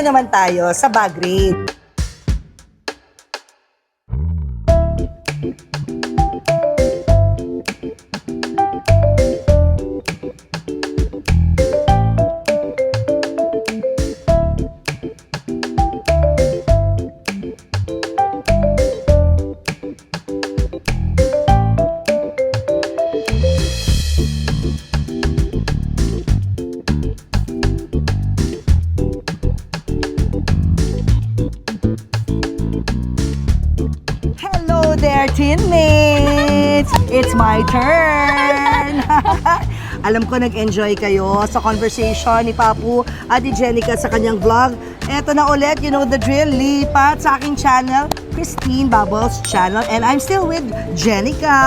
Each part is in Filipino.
Naman tayo sa bag ko nag-enjoy kayo sa conversation ni Papu at ni Jenica sa kanyang vlog. Eto na ulit, you know the drill, lipat sa aking channel, Christine Bubbles channel. And I'm still with Jenica.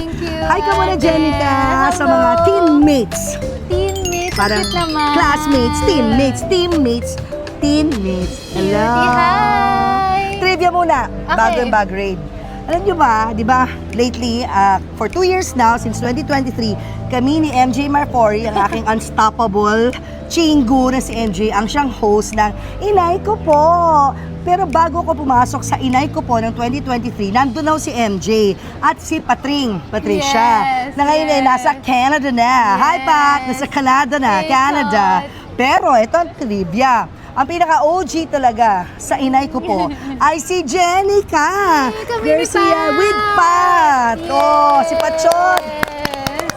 Thank you, Hi ka muna. Jenica, sa mga teammates. Teammates, Parang cute naman. classmates, teammates, teammates, teammates. Hello. Hi! Trivia muna, Okay. bago yung bag raid. Alam nyo ba, di ba, lately, uh, for two years now, since 2023, kami ni MJ Marfori, ang aking unstoppable chingu na si MJ, ang siyang host ng Inay ko po. Pero bago ko pumasok sa Inay ko po ng 2023, nandun na si MJ at si Patring, Patricia, Yes, na ngayon ay yes. nasa Canada na. Hi Pat, Yes. nasa Canada na, Hey, Canada. Pat. Pero ito ang trivia. Ang pinaka-OG talaga sa inay ko po ay si Jenica Garcia with Pat. Oh, si Patchot. Yes.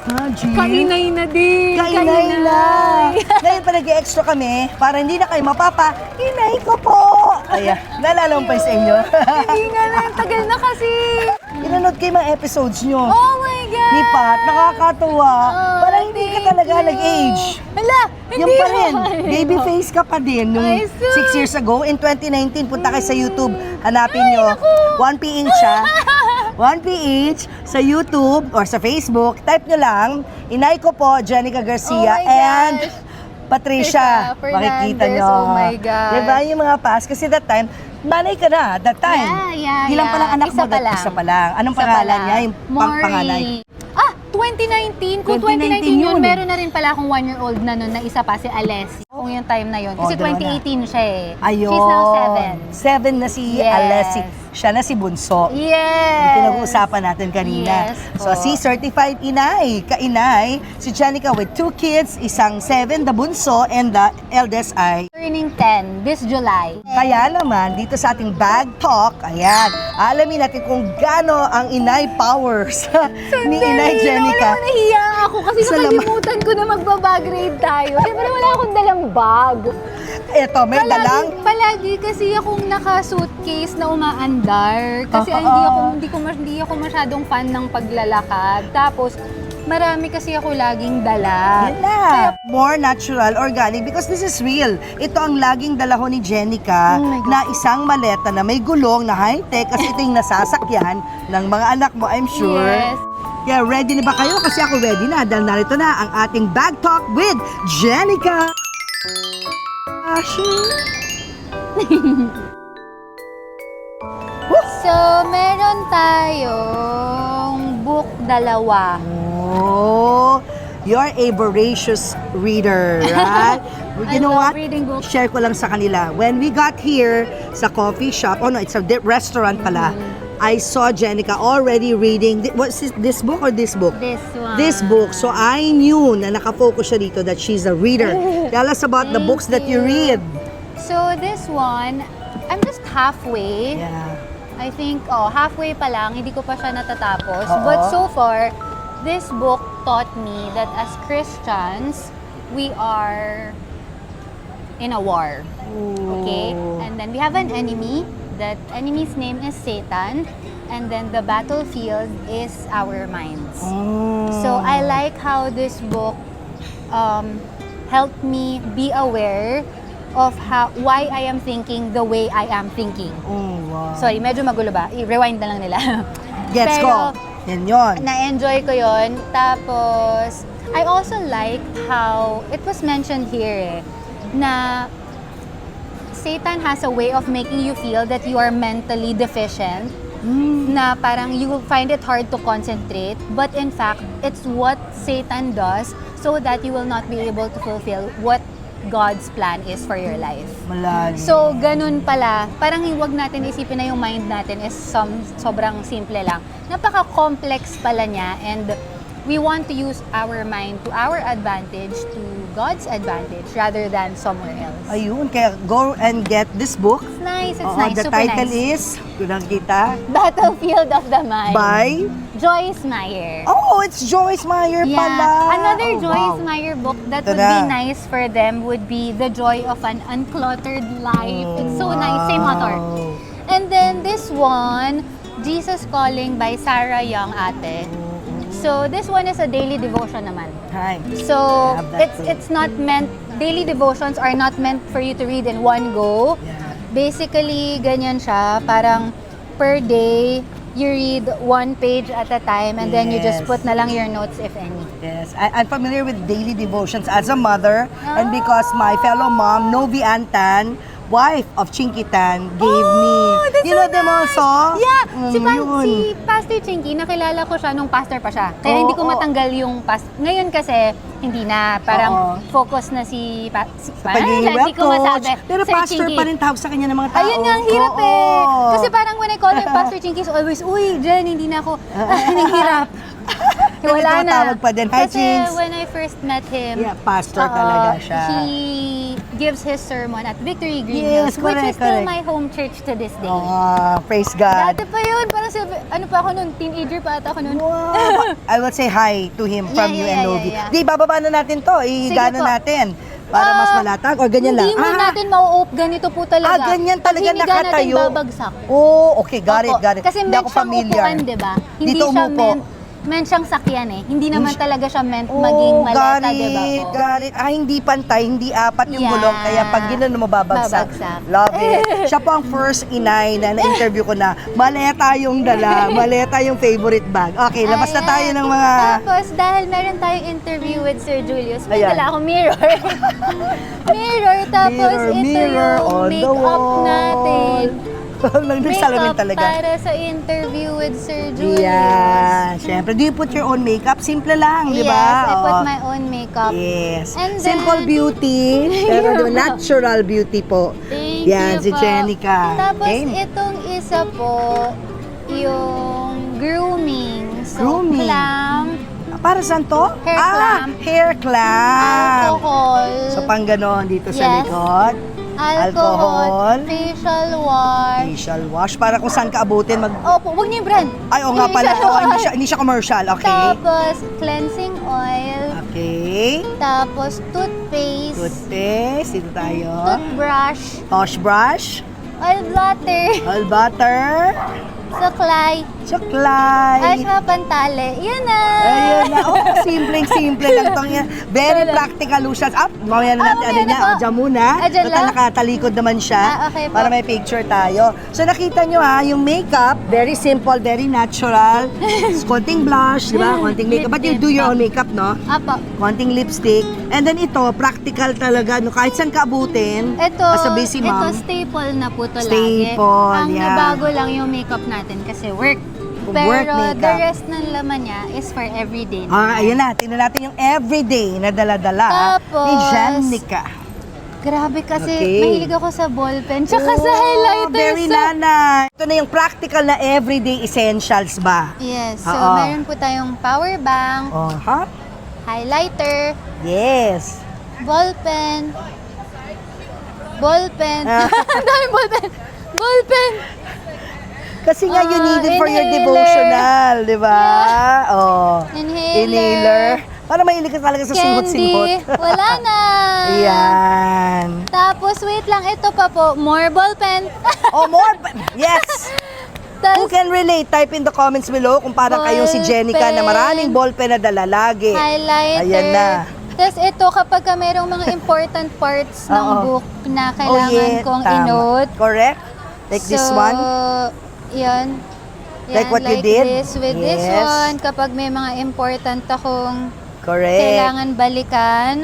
Ah, G. Kainay na din. Kainay na. Ngayon pa nag-extra kami para hindi na kayo mapapa. Inay ko po. Ayan, naalala mo pa yung sa inyo. Hindi nga lang, tagal na kasi. Pinanood kayo mga episodes nyo. Oh my God! Ni Pat, nakakatuwa. Oh, Parang hindi ka talaga nag-age. Hala, hindi Yung pa rin, baby face ka pa din nung Ay, sus. 6 years ago. In 2019, punta kayo sa YouTube, hanapin Ay, nyo. naku. 1PH ha. 1PH sa YouTube or sa Facebook. Type nyo lang, inay ko po, Jenica Garcia Oh and. Patricia. Patricia Makikita nyo. Oh my God. Diba yung mga past? Kasi that time, nanay ka na, that time. Yeah, yeah, Ilang yeah. palang anak Isa mo? pa lang. Isa pa lang. Anong Isa pa pangalan niya? Yung pang Maury. Panganay. Ah, 2019. Kung 2019 2019 yun, yun. meron na rin pala akong one-year-old na nun na isa pa, si Alessi. Kung yung time na yun. Oh, Kasi dalawa na. 2018 siya eh. Ayun. She's now seven. Seven na si Yes. Alessi. Siya na si Bunso. Yes! Yung pinag-uusapan natin kanina. Yes so, po. si certified inay, kainay, si Janica with two kids, isang seven, the bunso, and the eldest ay. Turning 10 this July. Kaya naman, dito sa ating bag talk, ayan, alamin natin kung gaano ang inay powers ni Inay Jenica. Mo, nahiya ako kasi nakalimutan ko na magbabag raid tayo. Siyempre wala akong dalang bag. Eto, may dalang palagi kasi akong naka-suitcase na umaandar. Kasi Oo. hindi ako hindi ko mas- hindi ako masyadong fan ng paglalakad. Tapos marami kasi ako laging dala. Yan na. More natural, organic, because this is real. Ito ang laging dalaho ni Jenica Oh my God. na isang maleta na may gulong na high-tech kasi ito yung nasasakyan ng mga anak mo, I'm sure. Yes. Yeah, ready na ba kayo? Kasi ako ready na dahil narito na ang ating bag talk with Jenica. So, meron tayong book dalawa. Oh, you're a voracious reader, right? you I know what? Share ko lang sa kanila. When we got here sa coffee shop, oh no, it's a restaurant pala, Mm-hmm. I saw Jenica already reading, what's this, this book or this book? This one. This book. So I knew na nakafocus siya dito that she's a reader. Tell us about the Thank books that you you. read. So, this one, I'm just halfway. Yeah. I think, oh, halfway pa lang, hindi ko pa siya natatapos. Oo. But so far, this book taught me that as Christians, we are in a war. Okay? And then we have an enemy. That enemy's name is Satan. And then the battlefield is our minds. Mm. So I like how this book um, helped me be aware of how why I am thinking the way I am thinking. Oh, wow. Sorry, medyo magulo ba? I-rewind na lang nila. Gets ko. Pero, Yan yon. na-enjoy ko yon. Tapos, I also liked how it was mentioned here eh, na Satan has a way of making you feel that you are mentally deficient Mm. na parang you will find it hard to concentrate but in fact it's what Satan does so that you will not be able to fulfill what God's plan is for your life. Malalim. So, ganun pala. Parang huwag natin isipin na yung mind natin is some, sobrang simple lang. Napaka-complex pala niya and we want to use our mind to our advantage, to God's advantage, rather than somewhere else. Ayun, kaya go and get this book. It's nice, it's Oo, nice, the super title nice. is, kung nakikita, Battlefield of the Mind. by, Joyce Meyer. oh, it's Joyce Meyer Yeah. pala. Another Oh, Joyce wow. Meyer book that Ito would be na. nice for them would be The Joy of an Uncluttered Life. it's so nice. Same author. Wow. And then this one, Jesus Calling by Sarah Young Ate. So this one is a daily devotion naman. Hi. So it's too. it's not meant daily devotions are not meant for you to read in one go. Yeah. Basically, ganyan siya. Parang per day, you read one page at a time and then you just Yes. put na lang your notes if any. Yes, I, I'm familiar with daily devotions as a mother and Ah. because my fellow mom, Novi Antan, wife of Chinkitan, gave Oh, me. You so know them nice. also? Yeah, si, Mm, pa- yun. si Pastor Chinky, nakilala ko siya nung pastor pa siya. Kaya Oo, hindi ko oo. matanggal yung past. Ngayon kasi, hindi na. Parang Oo. focus na si... Pa- si Sa Ah, web hindi ko masabi. Pero Sir pastor Chinky. pa rin tawag sa kanya ng mga tao. Ayun nga, ang hirap eh. Oo. Kasi parang when I call him Pastor Chinky, is always, uy, Jen, hindi na ako. Nanghirap. Pero Wala na. pa din. Hi, Kasi Chinks. when I first met him, Yeah, pastor oo, talaga siya. He gives his sermon at Victory Green Yes, Hills, which correct, is still correct. my home church to this day. Oh, praise God. Dati pa yun, parang sabi, ano pa ako nun, teenager pa ata ako nun. Wow. I will say hi to him from Yeah, you yeah, and yeah, Novi. yeah, yeah. Di, bababa na natin to. Igana po. natin. Para mas Ah, malatag. O ganyan lang. Hindi mo Ah, natin mau-op, ganito po talaga. Ah, ganyan Pag talaga hiniga nakatayo. natin babagsak. Oh, okay. Got it, Opo. got it. Kasi Hindi meant ako siyang familiar. upuan, di ba? Hindi Dito siya umupo. meant, meant siyang sakyan eh. Hindi naman talaga siya meant Oh, maging maleta, got di ba it, po? got it. Ah, hindi pantay, hindi apat yung Yeah. gulong. Kaya pag ginanon mo, babagsak. Babagsak. Love it. Siya po ang first inay na na-interview ko na maleta yung dala, maleta yung favorite bag. Okay, labas na Ayan. tayo ng mga... Tapos, dahil meron tayong interview with Sir Julius, may Ayan. dala akong mirror. mirror, tapos Mirror, ito mirror yung on the makeup wall. natin. Nagsalamin talaga. para sa interview with Sir Julius. Yeah, syempre. Do you put your own makeup? Simple lang, di ba? Yes, I put Oo. my own makeup. Yes. And Simple then- beauty. Pero di ba, natural beauty po. Thank Yan, you si po. Jenica. Tapos Okay? itong isa po, yung grooming. So, Grooming. clam, Para saan to? Hair ah, clamp. hair clamp. alcohol, So, pang ganon dito sa Yes. likod. Alcohol, facial wash. Facial wash. Para kung saan ka abutin mag... Opo, huwag niyo yung brand. Ay, oo nga pala. Facial Oo, hindi, wash. siya, hindi siya commercial. Okay. Tapos, cleansing oil. Okay. Tapos, toothpaste. Toothpaste. Dito tayo. Toothbrush. Tosh brush. Oil blotter. All butter. Saklay. Suklay. Asma pantale. Yan na. Ayun na. Oh, simpleng-simple lang tong yan. Very practical lotions. Up, mamaya na Ah, natin. mamaya ano na niya, po. dyan muna. Ah, dyan Total lang? nakatalikod naman siya. Ah, okay po. Para may picture tayo. So nakita nyo ha, yung makeup, very simple, very natural. Konting blush, di ba? Konting makeup. But you do your own makeup, no? Apo. Konting lipstick. And then ito, practical talaga. No? Kahit saan ka abutin, Ito, as a busy ito mom. staple na po to Staple, lagi. Ang yeah. nabago lang yung makeup natin kasi work. Work Pero makeup. the rest ng laman niya is for everyday. Ah, ayun na. Tingnan natin yung everyday na dala-dala Tapos, ni Janica. Grabe kasi Okay. mahilig ako sa ballpen tsaka sa Oh, highlighter. Very so, nana. Ito na yung practical na everyday essentials ba? Yes, so Oo. meron po tayong power bank, Oh, ha? highlighter, Yes. ballpen, ballpen. Ah. Ang daming ballpen. Ballpen. Kasi nga you Ah, need it for your inhaler. devotional, di ba? Oh. Inhaler. Inhaler. Para mahilig ka talaga sa Candy. singhot-singhot. Wala na. Yan. Tapos, wait lang, ito pa po, more ballpen. Oh, more. pa- Yes. Who Tapos, can relate? Type in the comments below kung parang kayong si Jenica na Ballpen. maraming ballpen na dala lagi. highlighter. Ayan na. Tapos ito, kapag ka merong mga important parts ng Oo. book na Oh, kailangan yeah, kong tama. i-note. Correct? Like this So, one? Yan. Like Yan, what you did? this, with this Yes. one, kapag may mga important akong Correct. kailangan balikan.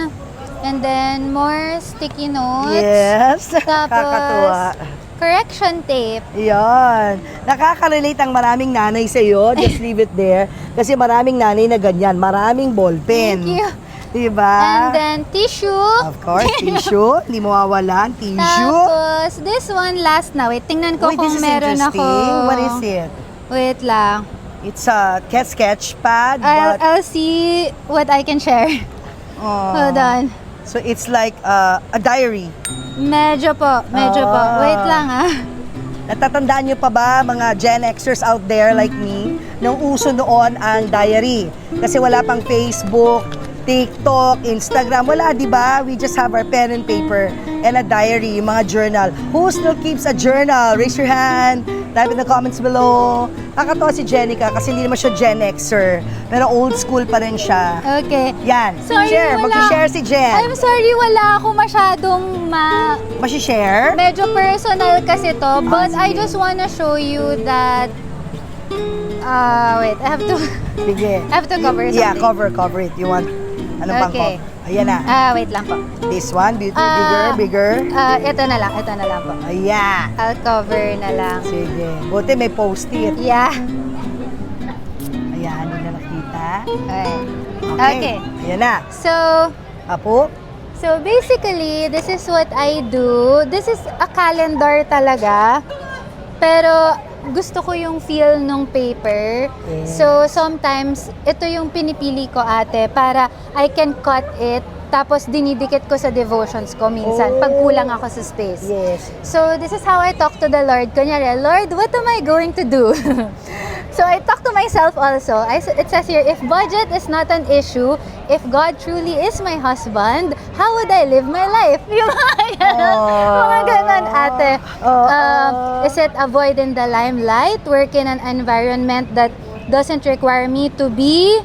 And then, more sticky notes. Yes. Tapos, Kakatuwa. correction tape. Yan. Nakaka-relate ang maraming nanay sa iyo. Just leave it there. Kasi maraming nanay na ganyan. Maraming ballpen. Thank you. Diba? And then tissue. Of course, tissue. Hindi mawawalan. Tissue. Tapos, this one last na. Wait, tingnan ko Wait, this kung is meron ako. interesting. What is it? Wait lang. It's a cat sketch pad, I'll, but I'll see what I can share. oh, Hold on. so it's like uh, a diary. Medyo po, medyo po. Ah. Wait lang ah. Natatandaan nyo pa ba mga Gen Xers out there like me nung uso noon ang diary? Kasi wala pang Facebook, TikTok, Instagram, wala, di ba? We just have our pen and paper and a diary, yung mga journal. Who still keeps a journal? Raise your hand. Type in the comments below. Nakakatawa si Jenica kasi hindi naman siya Gen Xer. Pero old school pa rin siya. Okay. Yan. Sorry, Share. wala. Mag-share si Jen. I'm sorry, wala ako masyadong ma... Mashi-share? Medyo personal kasi to. But I just wanna show you that... Uh, wait, I have to... Sige. I have to cover something. Yeah, cover, cover it. You want, ano Okay. cover? Ayan na. Ah, wait lang po. This one, bigger, Ah. bigger. Ah, ito na lang, ito na lang po. Ayan. I'll cover na lang. Sige. Buti may post-it. Yeah. Ayan, hindi na nakita. Okay. Okay. Okay. Ayan na. So, Apo? So basically, this is what I do. This is a calendar talaga. Pero gusto ko yung feel nung paper. Yes. So sometimes, ito yung pinipili ko ate para I can cut it tapos dinidikit ko sa devotions ko minsan pag Oh. kulang ako sa space. Yes. So this is how I talk to the Lord. Kunyari, Lord, what am I going to do? so I talk to myself also. I, it says here, if budget is not an issue, if God truly is my husband, how would I live my life? Yung mga. Oh. Mga ate. Oh, Um, oh. is it avoid in the limelight, work in an environment that doesn't require me to be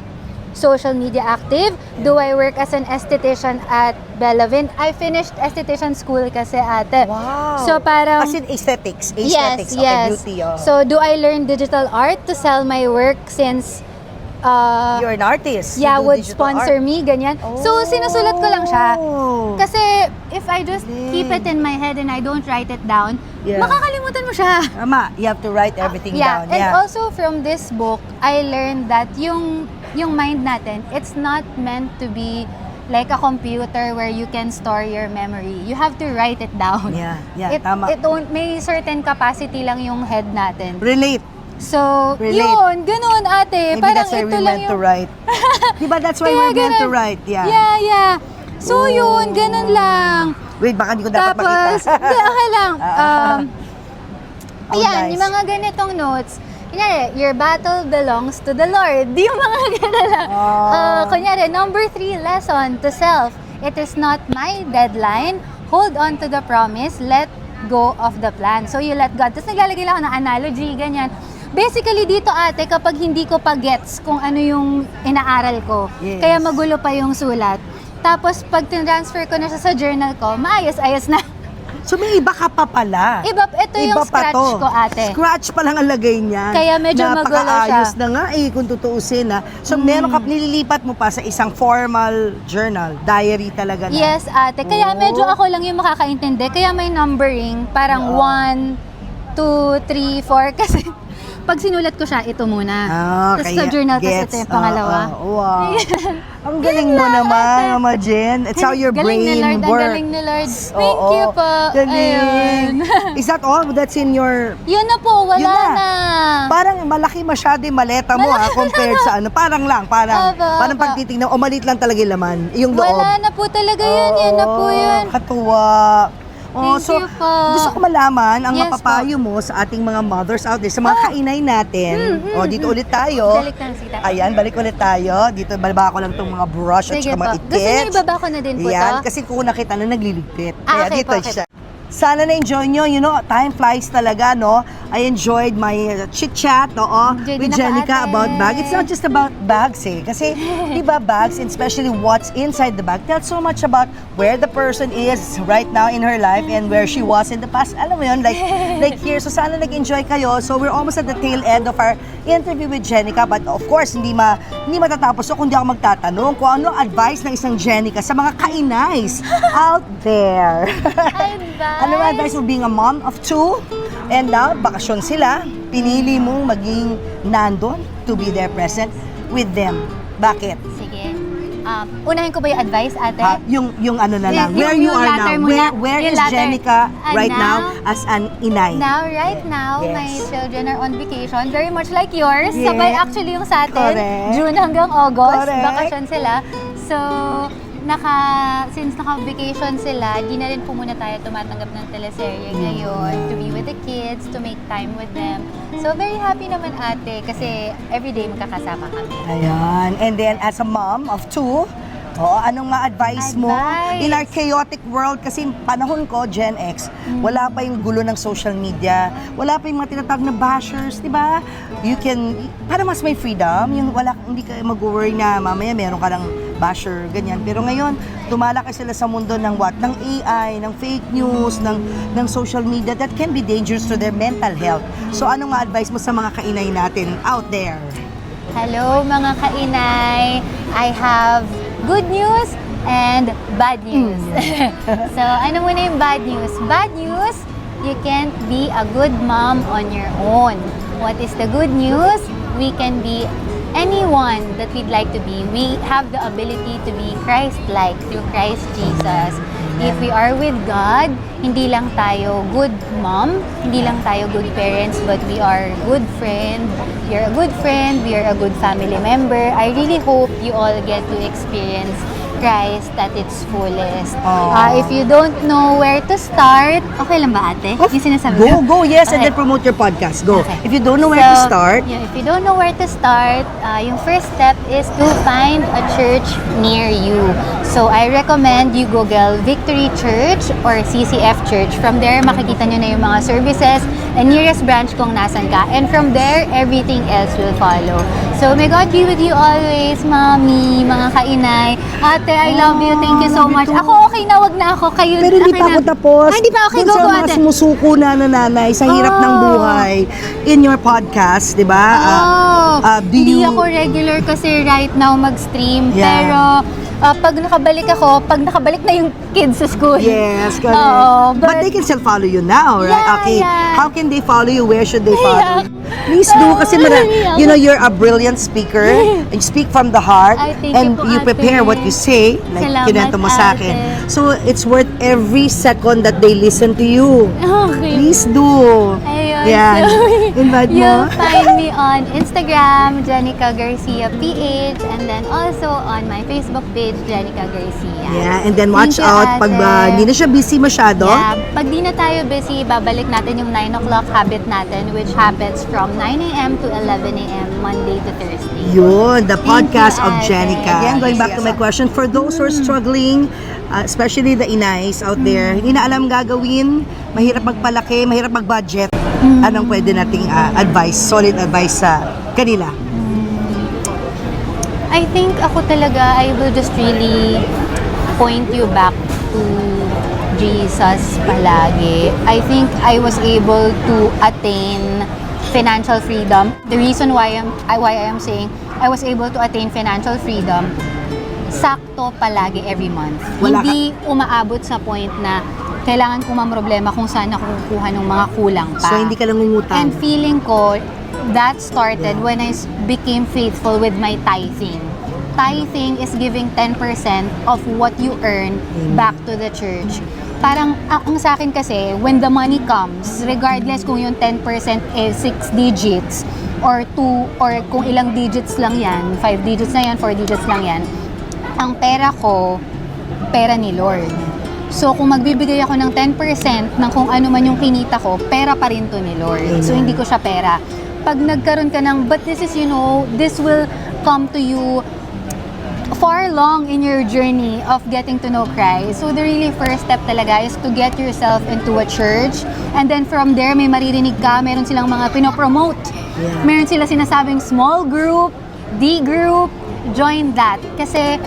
social media active? Do I work as an esthetician at Bellavin? I finished esthetician school kasi ate. Wow. So parang As in aesthetics. yes, Aesthetics. Okay, yes. beauty. Oh. So do I learn digital art to sell my work since uh, You're an artist. Yeah, would sponsor art. me, ganyan. So sinusulat ko lang siya. Oh. Kasi if I just keep it in my head and I don't write it down, Yeah. makakalimutan mo siya. Tama, you have to write everything yeah, down. and yeah. also from this book, I learned that yung yung mind natin, it's not meant to be like a computer where you can store your memory. You have to write it down. Yeah, yeah, it, tama. It don't, may certain capacity lang yung head natin. Relate. So, Relate. yun, ganun ate. Maybe Parang that's why ito we lang meant yung... to write. Diba that's why Kaya we're meant to ganun. write? Yeah. Yeah, yeah. So, yun, ganun lang. Wait, baka hindi ko dapat Tapos, makita. hindi, okay lang. Um, Oh, ayan, nice. yung mga ganitong notes, kunyari, your battle belongs to the Lord. Yung mga ganun lang. Oh. Uh, kunyari, number three lesson to self. It is not my deadline. Hold on to the promise. Let go of the plan. So, you let God. Tapos naglalagay lang ako ng analogy, ganyan. Basically, dito ate, kapag hindi ko pa gets kung ano yung inaaral ko, Yes. kaya magulo pa yung sulat. Tapos, pag tinransfer ko na siya sa journal ko, maayos-ayos na. So may iba ka pa pala. Iba, ito yung Iba pa scratch to. ko, ate. Scratch pa lang ang lagay niyan. Kaya medyo magulo Napakaayos siya. na nga eh, kung tutuusin ha. So meron ka, nililipat mo pa sa isang formal journal, diary talaga na. Yes, ate. Kaya Oo. medyo ako lang yung makakaintindi. Kaya may numbering, parang Oo. 1, 2, 3, 4. Kasi pag sinulat ko siya, ito muna. Ah, Tapos sa journal, tapos ito yung pangalawa. Ah, ah, wow. Ang galing mo naman, Mama Jen. It's how your galing brain ni Lord, works. Ang galing ni Lord. Thank Oo. you po. Galing. Ayun. Is that all that's in your... Yun na po, wala Yun na. na. Parang malaki masyado yung maleta mo ha, compared sa ano. Parang lang, parang, Opo, parang opo. pagtitingnan, o malit lang talaga yung laman, yung loob. Wala na po talaga yun. Yan na po Oo, yun. Katuwa. Oh, Thank so, you po. gusto ko malaman ang Yes mapapayo mo sa ating mga mothers out there, sa mga Ah. kainay natin. Mm, mm, o, dito ulit tayo. Balik na. Ayan, balik ulit tayo. Dito, balaba ko lang itong mga brush at Sige saka po. mga Gusto niyo ibaba ko na din po Yan, to? kasi kung nakita na nagliligpit. Ah, Kaya okay dito po, okay siya. Sana na-enjoy nyo. You know, time flies talaga, no? I enjoyed my chit-chat, oo, Enjoy with ako, Jenica about bag. It's not just about bags, eh. Kasi, di ba, bags, and especially what's inside the bag, tells so much about where the person is right now in her life and where she was in the past. Alam mo yun, like, like here. So, sana nag-enjoy kayo. So, we're almost at the tail end of our interview with Jenica. But, of course, hindi, ma, hindi matatapos. So, kung di ako magtatanong kung ano advice ng isang Jenica sa mga kainays out there. Advice? Ano ba advice mo being a mom of two? And now, bakasyon sila. Pinili mong maging nandun to be there present with them. Bakit? Sige. um, unahin ko ba yung advice, ate? Ha, yung yung ano na lang. Yung- Where yung you are now? muna. Where where is latter. Jenica Ah, right now, now? as an inay? Now, right now, Yes. my children are on vacation. Very much like yours. Yes. Sabay actually yung sa atin. Correct. June hanggang August. Correct. Bakasyon sila. So, naka, since naka-vacation sila, di na rin po muna tayo tumatanggap ng teleserye ngayon to be with the kids, to make time with them. So, very happy naman ate kasi everyday magkakasama kami. Ayan. And then as a mom of two, Oo, anong ma-advise mo? Advice. In our chaotic world, kasi panahon ko, Gen X, wala pa yung gulo ng social media, wala pa yung mga tinatawag na bashers, di ba? You can, para mas may freedom, yung wala, hindi ka mag-worry na mamaya meron ka ng basher, ganyan. Pero ngayon, tumalaki sila sa mundo ng what? Ng AI, ng fake news, ng, ng social media that can be dangerous to their mental health. So, anong ma-advise mo sa mga kainay natin out there? Hello mga kainay! I have good news and bad news. so, ano muna yung bad news? Bad news, you can't be a good mom on your own. What is the good news? We can be anyone that we'd like to be. We have the ability to be Christ-like through Christ Jesus. If we are with God, hindi lang tayo good mom, hindi lang tayo good parents, but we are good friend. You're a good friend, we are a good family member. I really hope you all get to experience Christ at its fullest. Uh, if you don't know where to start, okay lang ba ate? Of- Yung sinasabi Go, ko? go, yes, and Okay. then promote your podcast. Go. Okay. If you don't know where to So, start, yeah, if you don't know where to start, uh, yung first step is to find a church near you. So, I recommend you Google Victory Church or CCF Church. From there, makikita nyo na yung mga services and nearest branch kung nasan ka. And from there, everything else will follow. So, may God be with you always, mami, mga kainay. Ate, I love you. Thank you so much. Ako, okay na, wag na ako. Kayo, pero hindi pa ako tapos. Hindi pa. Okay, Dun go, sa go, mga ate. sumusuko na nanay sa hirap ng Oh. buhay in your podcast, di ba? Oh, ah, do hindi you- ako regular kasi right now mag-stream. Yeah. Pero ah, pag nakabalik ako, pag nakabalik na yung kids sa school. Yes, correct. Oo, but, but- they can still follow you now, right? Yeah, okay. yeah. How can they follow you? Where should they follow you? Please do kasi mara- you know you're a brilliant speaker. you speak from the heart Ay, and you prepare ate. what you say like Salamat, kinento mo sa akin. ate. So it's worth every second that they listen to you. Okay. Please do. Ayun. Yan. So, Invite mo. You'll find me on Instagram, Jenica Garcia PH, and then also on my Facebook page, Jenica Garcia. Yeah, and then watch Thank out pag ba, ate. hindi na siya busy masyado. Yeah, pag di na tayo busy, babalik natin yung 9 o'clock habit natin which happens from 9 a.m. to 11 a.m. Monday to Thursday. Yun, the podcast you, of. Jenica. Again, going back to my question, for those who are struggling, uh, especially the inays out there, hindi na alam gagawin, mahirap magpalaki, mahirap mag-budget, anong pwede nating uh, advice, solid advice sa kanila? I think ako talaga, I will just really point you back to Jesus palagi. I think I was able to attain financial freedom. The reason why I'm why I am saying I was able to attain financial freedom sakto palagi every month. Wala Hindi umaabot sa point na kailangan ko problema kung saan ako kukuha ng mga kulang pa. So, hindi ka lang ngungutang. And feeling ko, that started when I became faithful with my tithing. Tithing is giving 10% of what you earn back to the church. Parang, ang ang sa akin kasi, when the money comes, regardless kung yung 10% is 6 digits, or 2, or kung ilang digits lang yan, 5 digits na yan, 4 digits lang yan, ang pera ko, pera ni Lord. So, kung magbibigay ako ng 10% ng kung ano man yung kinita ko, pera pa rin to ni Lord. So, hindi ko siya pera. Pag nagkaroon ka ng, but this is, you know, this will come to you far long in your journey of getting to know Christ. So, the really first step talaga is to get yourself into a church. And then from there, may maririnig ka, meron silang mga pinopromote. Yeah. Meron sila sinasabing small group, D group, join that. Kasi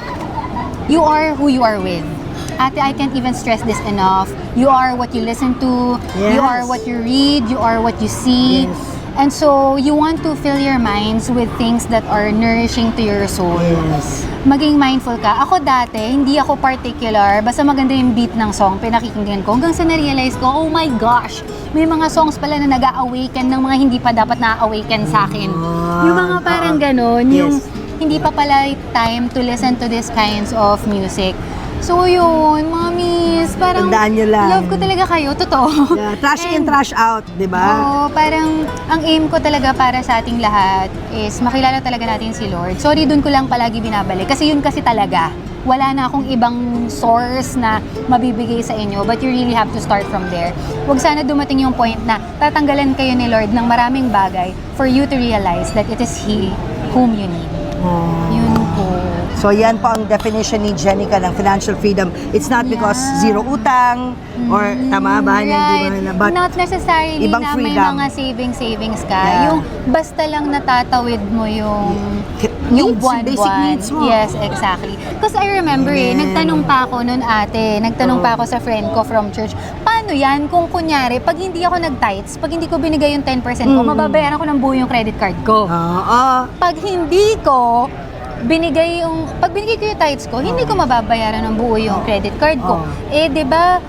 you are who you are with. Ate, I can't even stress this enough. You are what you listen to. You Yes. are what you read. You are what you see. Yes. And so, you want to fill your minds with things that are nourishing to your soul. Yes. Maging mindful ka. Ako dati, hindi ako particular. Basta maganda yung beat ng song, pinakikinggan ko. Hanggang sa na-realize ko, oh my gosh, may mga songs pala na nag-awaken ng mga hindi pa dapat na-awaken sa akin. Ah, yung mga parang ah, ganon, yung yes. hindi pa pala time to listen to these kinds of music. So yun, mommies, parang Tandaan nyo lang. love ko talaga kayo, totoo. Yeah, trash in, trash out, di ba? Oo, parang ang aim ko talaga para sa ating lahat is makilala talaga natin si Lord. Sorry, dun ko lang palagi binabalik. Kasi yun kasi talaga. Wala na akong ibang source na mabibigay sa inyo, but you really have to start from there. Huwag sana dumating yung point na tatanggalan kayo ni Lord ng maraming bagay for you to realize that it is He whom you need. Oh. Yun. So yan po ang definition ni Jenica ng financial freedom. It's not because Yeah. zero utang or tama ba? Hindi Right. ba na, but Not necessarily ibang na freedom. may mga savings-savings ka. Yeah. Yung basta lang natatawid mo yung yung needs, buwan basic needs mo. Yes, exactly. Because I remember eh, Amen. nagtanong pa ako noon ate, nagtanong Oh. pa ako sa friend ko from church, paano yan kung kunyari, pag hindi ako nag-tights, pag hindi ko binigay yung 10% ko, Mm. mababayaran ko ng buo yung credit card ko. Oo. Pag hindi ko binigay yung pag binigay ko yung tithes ko, hindi ko mababayaran ng buo yung credit card ko. Oh. Eh 'di ba?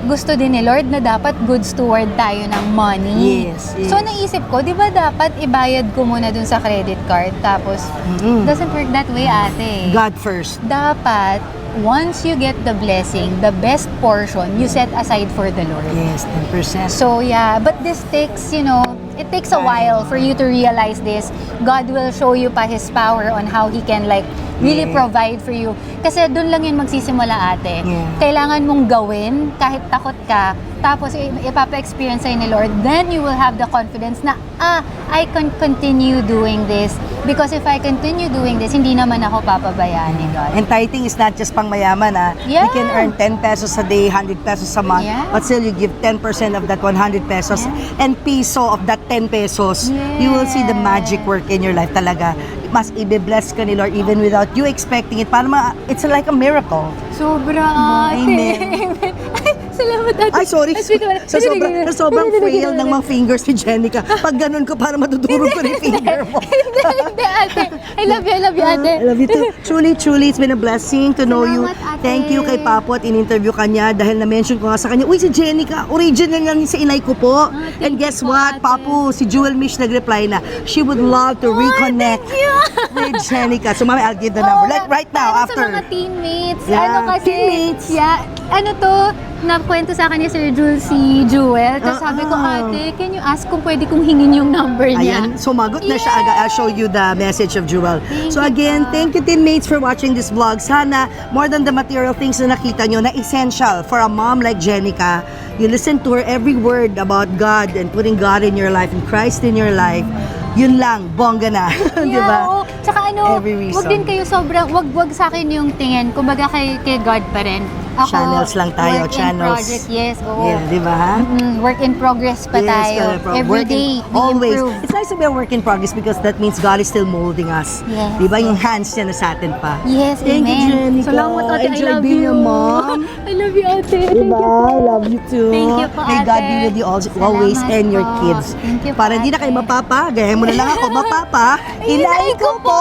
Gusto din ni Lord na dapat good steward tayo ng money. Yes, yes. So naisip ko, 'di ba dapat ibayad ko muna dun sa credit card tapos Mm-mm. doesn't work that way, ate. God first. Dapat once you get the blessing, the best portion you set aside for the Lord. Yes, 10%. So yeah, but this takes, you know, it takes a while for you to realize this. God will show you pa His power on how He can like really Yeah. provide for you. Kasi doon lang yun magsisimula ate. Yeah. Kailangan mong gawin kahit takot ka. Tapos ipapa-experience sa'yo ni Lord. Then you will have the confidence na, ah, I can continue doing this. Because if I continue doing this, hindi naman ako papabayaan ni God. And tithing is not just pang mayaman ah. Yeah. You can earn 10 pesos a day, 100 pesos a month, Yeah. but still you give 10% of that 100 pesos Yeah. and piso of that 10 pesos. You will see the magic work in your life talaga. Mas ibe-bless ka ni Lord even without you expecting it. Para ma- it's like a miracle. Sobra ate. Amen. Ay, salamat ate. Ay, sorry. Ay, sweet naman. Sa sobrang, sa sobrang frail ng mga fingers ni Jenica. Pag ganun ko, para madudurog ko yung finger mo. hindi, hindi ate. I love you, I love you ate. I love you too. Truly, truly, it's been a blessing to know you. Thank you kay Papo at in-interview ka niya dahil na-mention ko nga sa kanya, Uy, si Jenica, original nga sa inay ko po. Ah, And guess what. Papo, si Jewel Mish nag-reply na, she would love to reconnect thank you. with Jenica. So, mami, I'll give the number. Oo, Like right now, after. Sa mga teammates. Ano kasi, teammates. Yeah, ano to, nakwento sa akin ni Sir Jules si Jewel. Tapos Ah, sabi ko, ah. ate, can you ask kung pwede kong hingin yung number niya? Ayan, sumagot na siya agad. I'll show you the message of Jewel. Thank so you again, po. thank you teammates for watching this vlog. Sana more than the material things na nakita nyo na essential for a mom like Jenica. You listen to her every word about God and putting God in your life and Christ in your life. Yun lang, bongga na. Di Yeah, ba? oo. Tsaka ano, Every reason. wag din kayo sobrang, wag wag sa akin yung tingin. Kumbaga kay, kay God pa rin. Ako, Channels lang tayo, work channels. in project, yes. Oo. Yeah, di ba? Mm, work in progress pa Yes, tayo. Every Work in- day, we always. improve. It's nice to be a work in progress because that means God is still molding us. Yes, Di ba? Yung hands niya na sa atin pa. Yes, Thank you, amen. Jenica. Salamat ate, Enjoy I love being you. a mom. I love you ate. Thank Diba? you. I love you too. Thank you po, May God be with you always Salamat and your kids. Thank you po, Para hindi na kayo mapapa, gaya mo na lang ako, mapapa. Inay Inay ko po!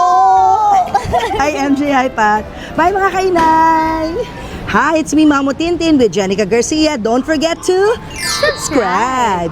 Hi MJ, hi Pat. Bye mga kainay! Hi, it's me, Mamo Tintin with Jenica Garcia. Don't forget to subscribe.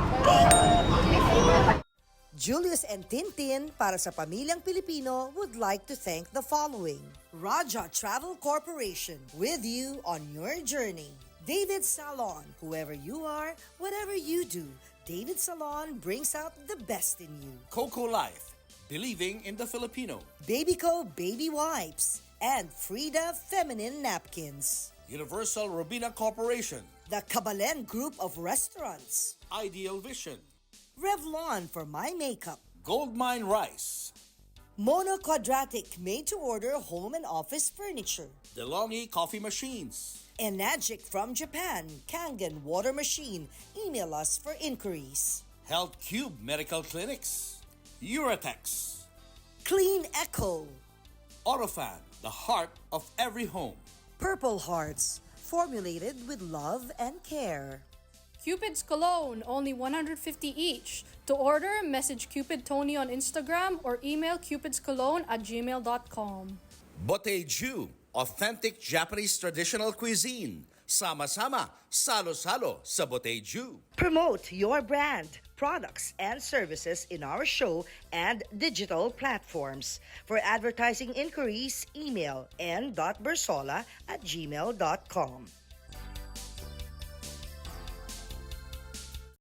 Julius and Tintin para sa pamilyang Pilipino would like to thank the following. Raja Travel Corporation with you on your journey. David Salon, whoever you are, whatever you do, David Salon brings out the best in you. Coco Life, believing in the Filipino. Babyco Baby Wipes and Frida Feminine Napkins. Universal Robina Corporation. The Kabalen Group of Restaurants. Ideal Vision. Revlon for my makeup. Goldmine Rice. Mono Quadratic made to order home and office furniture. DeLonghi Coffee Machines. Enagic from Japan, Kangen water machine. Email us for inquiries. Health Cube Medical Clinics. Uratex. Clean Echo, Orofan, the heart of every home. Purple Hearts, formulated with love and care. Cupid's Cologne, only 150 each. To order, message Cupid Tony on Instagram or email cupidscologne at gmail.com. Boteju, authentic Japanese traditional cuisine. Sama-sama, salo-salo sa Boteju. Promote your brand, products, and services in our show and digital platforms. For advertising inquiries, email n.bersola at gmail.com.